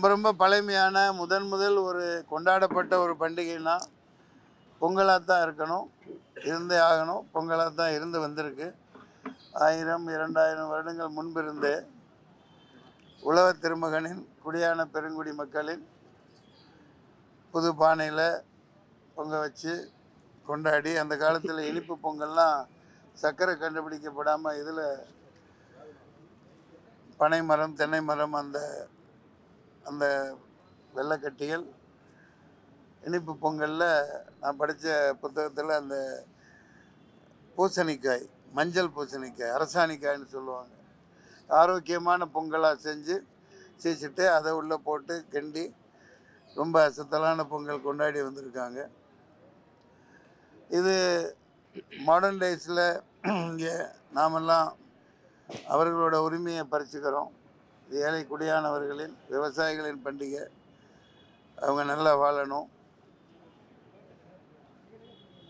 ரொம்ப ரொம்ப பழமையான முதன் முதல் ஒரு கொண்டாடப்பட்ட ஒரு பண்டிகைனா பொங்கலாக தான் இருக்கணும் இருந்தே ஆகணும். பொங்கலாக தான் இருந்து வந்திருக்கு. ஆயிரம் இரண்டாயிரம் வருடங்கள் முன்பிருந்தே உலக திருமகனின் குடியான பெருங்குடி மக்களின் புது பானையில் பொங்க வச்சு கொண்டாடி அந்த காலத்தில் இனிப்பு பொங்கல்லாம் சர்க்கரை கண்டுபிடிக்கப்படாமல் இதில் பனை மரம் தென்னை மரம் அந்த அந்த வெள்ளக்கட்டிகள் இனிப்பு பொங்கலில் நான் படித்த புத்தகத்தில் அந்த பூசணிக்காய் மஞ்சள் பூசணிக்காய் அரசாணிக்காய்னு சொல்லுவாங்க. ஆரோக்கியமான பொங்கலாக செஞ்சு சீச்சிட்டு அதை உள்ளே போட்டு கிண்டி ரொம்ப சுத்தலான பொங்கல் கொண்டாடி வந்திருக்காங்க. இது மாடர்ன் டேஸில் இங்கே நாமெல்லாம் அவர்களோட உரிமையை பறிச்சுக்கிறோம். ஏழை குடியானவர்களின் விவசாயிகளின் பண்டிகை. அவங்க நல்லா வாழணும்.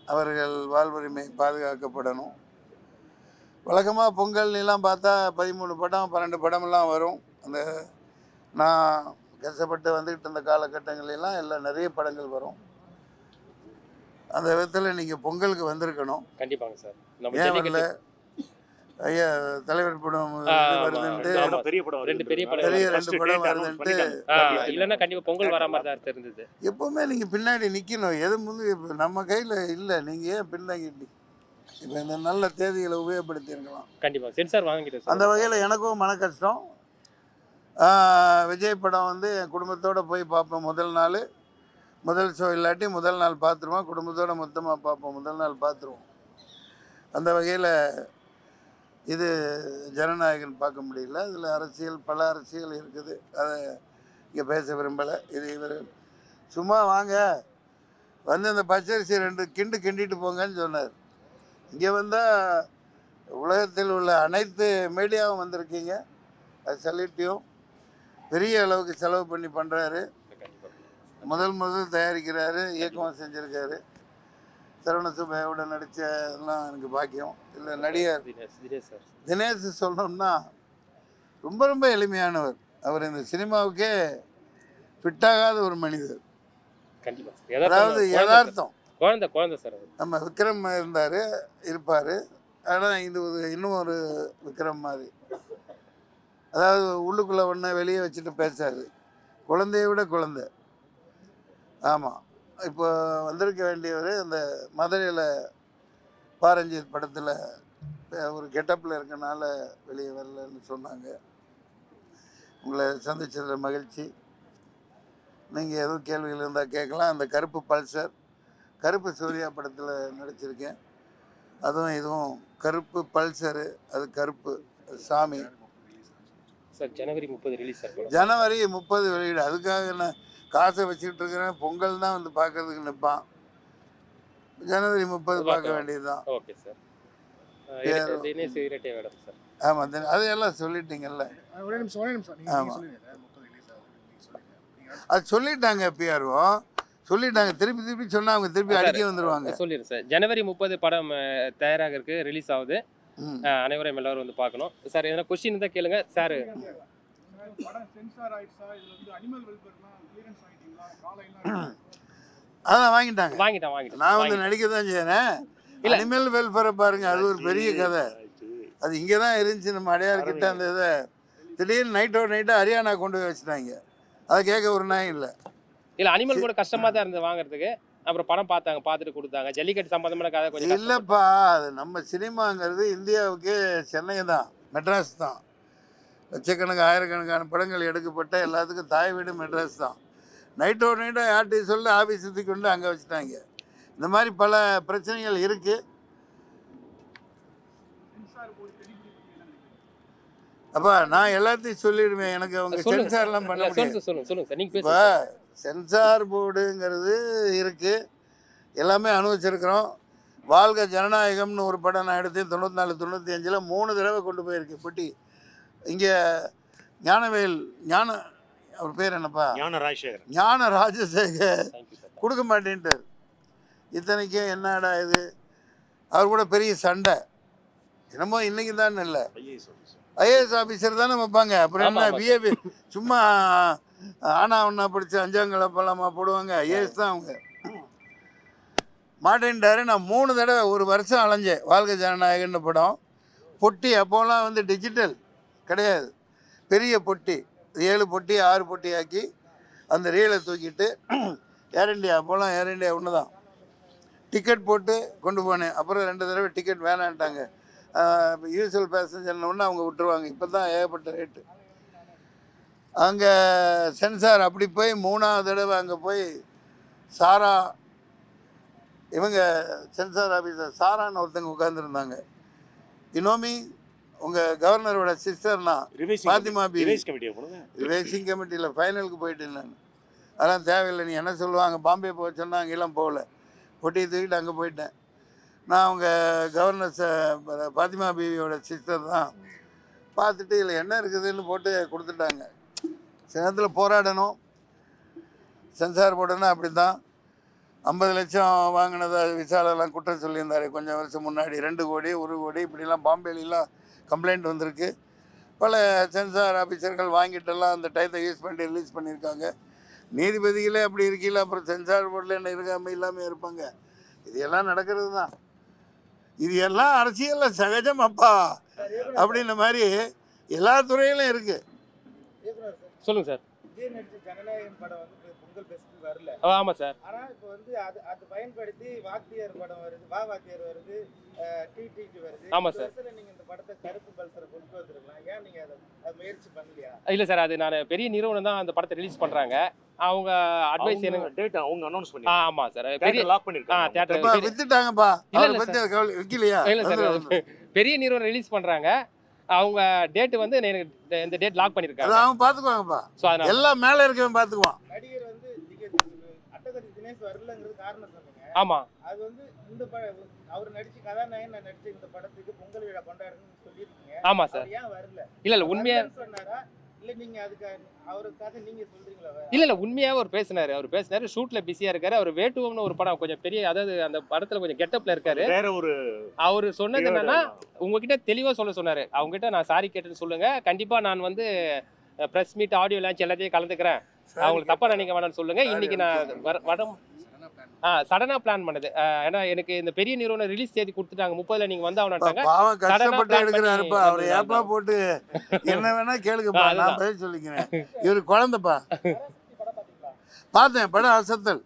அவர்கள் வாழ்வுரிமை பாதுகாக்கப்படணும். வழக்கமாக பொங்கல்லாம் பார்த்தா பதிமூணு படம் பன்னெண்டு படமெல்லாம் வரும். அந்த நான் கஷ்டப்பட்டு வந்துக்கிட்டு இருந்த காலகட்டங்களெல்லாம் எல்லாம் நிறைய படங்கள் வரும். அந்த விதத்தில் நீங்கள் பொங்கலுக்கு வந்திருக்கணும். கண்டிப்பாங்க சார். ஏன் வரல? ஐயா தலைவர் படம். வருதுன்ட்டு ஆமா. பெரிய படம் ரெண்டு பெரிய படம் பெரிய வருது. ரெண்டு படம் வருதுன்ட்டு இல்லைன்னா கண்டிப்பா பொங்கல் வர மாதிரி தான் தெரிஞ்சது. எப்பவுமே நீங்கள் பின்னாடி நிற்கணும் எது முந்து இப்ப நம்ம கையில் இல்லை. நீங்கள் ஏன் பின்தங்கிட்டு இப்போ இந்த நல்ல தேதிகளை உபயோகப்படுத்தியிருக்கலாம் கண்டிப்பா. சென்சார் வாங்கிட்டேன் அந்த வகையில் எனக்கும் மன கஷ்டம் விஜய் படம் வந்து என் குடும்பத்தோடு போய் பார்ப்பேன் முதல் நாள். முதல் ஷோ இல்லாட்டி முதல் நாள் பார்த்துருவோம். குடும்பத்தோடு மொத்தமாக பார்ப்போம். முதல் நாள் பார்த்துருவோம். அந்த வகையில் இது ஜனநாயகம் பார்க்க முடியல. இதில் அரசியல் பல அரசியல் இருக்குது. அதை இங்கே பேச விரும்பலை. இது இவர் சும்மா வாங்க. வந்து இந்த பச்சரிசி ரெண்டு கிண்டு கிண்டிட்டு போங்கன்னு சொன்னார். இங்கே வந்தால் உலகத்தில் உள்ள அனைத்து மீடியாவும் வந்திருக்கீங்க. அது சல்யூட்டையும் பெரிய அளவுக்கு செலவு பண்ணி பண்ணுறாரு முதல் முதல் தயாரிக்கிறாரு இயக்கமாக செஞ்சுருக்காரு. சரவண சுப்பையோட நடித்த எல்லாம் எனக்கு பாக்கியம். இல்லை நடிகர் தினேஷ் சொல்லணும்னா ரொம்ப ரொம்ப எளிமையானவர். அவர் இந்த சினிமாவுக்கே ஃபிட்டாகாத ஒரு மனிதர். அதாவது யதார்த்தம். குழந்தை குழந்தை சார் அவர். நம்ம விக்ரம் இருந்தார் இருப்பார். ஆனால் இது ஒரு இன்னும் ஒரு விக்ரம் மாதிரி. அதாவது உள்ளுக்குள்ளே ஒன்று வெளியே வச்சுட்டு பேசாது குழந்தைய விட குழந்தை. ஆமாம் இப்போ வந்திருக்க வேண்டியவர் அந்த மதுரையில் பாரஞ்சித் படத்தில் ஒரு கெட்டப்பில் இருக்கனால வெளியே வரலன்னு சொன்னாங்க. உங்களை சந்திச்சதில் மகிழ்ச்சி. நீங்கள் எதுவும் கேள்விகள் இருந்தால் கேட்கலாம். அந்த கருப்பு பல்சர் கருப்பு சூர்யா படத்தில் நடிச்சிருக்கேன். அதுவும் இதுவும் கருப்பு பல்சரு அது கருப்பு. அது சாமி. சார் ஜனவரி முப்பது ரிலீஸ் ஜனவரி முப்பது வெளியீடு. அதுக்காக நான் காசை வச்சுக்கிட்டு இருக்கிறேன் பொங்கல் தான் வந்து பார்க்கறதுக்கு நிற்பான் ஜனவரி முப்பது பார்க்க பார்க்கலாம். வேண்டியது தான் ஓகே சார். ஆமாம் அதையெல்லாம் சொல்லிட்டீங்கல்ல? ஒரே நிமிஷம் ஒரே நிமிஷம். நீங்க ஆமா. நீங்க சொல்லுங்க. முப்பது ரிலீஸ் ஆகுது. நீங்க சொல்லுங்க. நீங்க அது சொல்லிட்டாங்க பிஆர்ஓ சொல்லிட்டாங்க. திருப்பி திருப்பி சொன்னா அவங்க திருப்பி அடிக்க வந்துருவாங்க. சொல்லிடுறேன் சார். ஜனவரி முப்பது படம் தயாராக இருக்கு. ரிலீஸ் ஆகுது. ம். அஹ், அனைவரும் எல்லாரும் வந்து பார்க்கணும். சார் எதனா கொஸ்டின் இருந்தால் கேளுங்க. சார். படம் சென்சார் ஆயிடுச்சா? இதுல வந்து அனிமல் வெல்ஃபேர்லாம் கிளியரன்ஸ் ஆயிட்டீங்களா காலையெல்லாம் அதான் வாங்கிட்டாங்க. வாங்கிட்டேன் வாங்கிட்டேன் நான் வந்து. நடிக்க தான் செய்யறேன் இல்ல. அனிமல் வெல்ஃபேரை பாருங்க அது ஒரு பெரிய கதை. அது இங்கே தான் இருந்துச்சு நம்ம அடையாறு கிட்ட அந்த இதை. திடீர்னு நைட்டோட நைட்டு ஹரியானா கொண்டு போய் வச்சுட்டாங்க. அதை கேட்க ஒரு நாய் இல்லை. இல்ல அனிமல் கூட கஷ்டமா தான் இருந்தது வாங்குறதுக்கு. அப்புறம் படம் பார்த்தாங்க பார்த்துட்டு கொடுத்தாங்க. ஜல்லிக்கட்டு சம்பந்தமான கதை கொஞ்சம். இல்லைப்பா அது நம்ம சினிமாங்கிறது இந்தியாவுக்கு சென்னை தான் மெட்ராஸ் தான். லட்சக்கணக்கு ஆயிரக்கணக்கான படங்கள் எடுக்கப்பட்ட எல்லாத்துக்கும் தாய் வீடு மெட்ராஸ் தான். நைட்டோட நைட்டோ யார்கிட்டையும் சொல்லி ஆஃபீஸ் சுற்றி கொண்டு அங்கே வச்சுட்டாங்க. இந்த மாதிரி பல பிரச்சனைகள் இருக்குது அப்பா நான் எல்லாத்தையும் சொல்லிடுவேன். எனக்கு அவங்க. சென்சார்லாம் பண்ண முடியாது. இப்போ சென்சார் போர்டுங்கிறது இருக்குது எல்லாமே அனுபவிச்சிருக்கிறோம். வாழ்க ஜனநாயகம்னு ஒரு படம் நான் எடுத்தேன். தொண்ணூற்றி நாலு தொண்ணூற்றி அஞ்சில் மூணு தடவை கொண்டு போயிருக்கேன் பெட்டி. இங்கே ஞானவேல் ஞான அவர் பேர் என்னப்பா? ஞான ராஜசேகர் ஞான ராஜசேகர் கொடுக்க மாட்டேன்ட்டார். இத்தனைக்கும் என்னடா இது? அவர் கூட பெரிய சண்டை. என்னமோ இன்னைக்கு தான் இல்லை. ஐஏஎஸ் ஆஃபீஸர் தானே வைப்பாங்க. அப்புறம் என்ன. பிஏபி சும்மா ஆனா ஒன்றா படித்து அஞ்சாங்கல பழமா போடுவாங்க. ஐஏஎஸ் தான் அவங்க. மாட்டேன்ட்டாரு. நான் மூணு தடவை ஒரு வருஷம் அலைஞ்சேன். வாழ்க ஜனநாயகன்னு படம். பொட்டி அப்போலாம் வந்து டிஜிட்டல் கிடையாது. பெரிய பொட்டி ஏழு பொட்டி ஆறு பொட்டி ஆக்கி அந்த ரீலை தூக்கிட்டு ஏர் இண்டியா அப்போலாம் ஏர் இண்டியா ஒன்று தான் டிக்கெட் போட்டு கொண்டு போனேன். அப்புறம் ரெண்டு தடவை டிக்கெட் வேணான்ட்டாங்க. யூஸ்வல் பேசஞ்சர்னு ஒன்று அவங்க விட்டுருவாங்க. இப்போ தான் ஏகப்பட்ட ரேட்டு அங்கே சென்சார் அப்படி போய் மூணாவது தடவை அங்கே போய் சாரா இவங்க சென்சார் ஆஃபீஸர் சாரான்னு ஒருத்தங்க உட்காந்துருந்தாங்க இனோமி உங்கள் கவர்னரோட சிஸ்டர்னா பாத்திமா போனது? ரேசிங் கமிட்டியில் ஃபைனலுக்கு போயிட்டேன் நான். அதெல்லாம் தேவையில்லை. நீ என்ன சொல்லுவாங்க? பாம்பே போக சொன்னா அங்கெல்லாம் போகல பொட்டியை தூக்கிட்டு அங்கே போயிட்டேன். நான் அவங்க கவர்னர் ச- பாத்திமா பீவியோட சிஸ்டர் தான். பார்த்துட்டு இதில் என்ன இருக்குதுன்னு போட்டு கொடுத்துட்டாங்க. சில நேரத்தில் போராடணும். சென்சார் போடணும் அப்படி தான் ஐம்பது லட்சம் வாங்கினதா விசாலெல்லாம் குற்றம் சொல்லியிருந்தாரு. கொஞ்சம் வருஷம் முன்னாடி ரெண்டு கோடி ஒரு கோடி இப்படிலாம் பாம்பேலாம் கம்ப்ளைண்ட் வந்திருக்கு. பல சென்சார் ஆஃபீஸர்கள் வாங்கிட்டெல்லாம் அந்த டயத்தை யூஸ் பண்ணி ரிலீஸ் பண்ணியிருக்காங்க. நீதிபதிகளே அப்படி இருக்கையில் அப்புறம் சென்சார் போர்டில் என்ன இருக்காமல் இல்லாமல் இருப்பாங்க. இது எல்லாம் நடக்கிறது தான். இது எல்லாம் அரசியலில் சகஜம் அப்பா. அப்படின்ற மாதிரி எல்லா துறையிலும் சார் சொல்லுங்க சார். ஜனநாயகன் படம் வந்து பொங்கல் ஃபெஸ்டிவல் வரல. ஆமா சார். ஆனா இப்போ வந்து அது அது பயன்படுத்தி வாத்தியார் படம் வருது வா வாத்தியார் வருது டிடிக்கு வருது. ஆமா சார். இல்ல சார் அது நான் பெரிய நிறுவனம் தான் அந்த படத்தை ரிலீஸ் பண்றாங்க. அவங்க அட்வைஸ் எனக்கு டேட் அவங்க அனௌன்ஸ் பண்ணி ஆமா சார் பெரிய லாக் பண்ணிருக்காங்க. தியேட்டர் வித்துட்டாங்கப்பா. இல்ல, இல்ல சார். பெரிய நிறுவனம் ரிலீஸ் பண்றாங்க. அவங்க டேட் வந்து எனக்கு இந்த- டேட் லாக் அதை பண்ணிருக்காங்க. அவன் பார்த்துக்குவாங்கப்பா ஸோ அதனால எல்லாம் மேலே இருக்கவன் பார்த்துக்குவான் நடிகர் வந்து அட்டகதி தினேஷ் வரலங்கிறது காரணம் சொன்னீங்க. ஆமா. அது வந்து இந்த அவர் நடிச்ச கதாநாயகன் நான் நடிச்ச இந்த படத்துக்கு பொங்கல் விழா கொண்டாடுறேன்னு சொல்லியிருக்கீங்க. ஆமா சார். ஏன் வரல? இல்ல இல்ல உண்மையா சொன்னாரா? இல்ல நீங்க அதுக்கு அவருக்காக நீங்க சொல்றீங்களா இல்ல இல்ல உண்மையாவே அவர் பேசினாரு. அவர் பேசினாரு ஷூட்ல பிஸியா இருக்காரு. அவர் வேட்டுவம்னு ஒரு படம் கொஞ்சம் பெரிய அதாவது அந்த படத்துல கொஞ்சம் கெட்டப்ல இருக்காரு. வேற ஒரு அவர் சொன்னது என்னன்னா உங்ககிட்ட தெளிவா சொல்ல சொன்னாரு. அவங்க கிட்ட நான் சாரி கேட்டேன்னு சொல்லுங்க. கண்டிப்பா நான் வந்து பிரஸ் மீட் ஆடியோ லான்ச் எல்லாத்தையும் கலந்துக்கிறேன். அவங்களுக்கு தப்பா நினைக்க வேணாம்னு சொல்லுங்க. இன்னைக்கு நான் வர- வடம் சடனா பிளான் பண்ணது. ஏன்னா எனக்கு இந்த பெரிய நிறுவனம் ரிலீஸ் தேதி கொடுத்துட்டாங்க. முப்பதுல நீங்க வந்து அவனாட்டாங்க பாவம் கஷ்டப்பட்டு எடுக்கிறாருப்பா அவரை ஏப்பா. போட்டு என்ன வேணா கேளுங்கப்பா. நான் பதில் சொல்லிக்கிறேன். இவரு குழந்தைப்பா. பார்த்தேன் படம் அசத்தல்.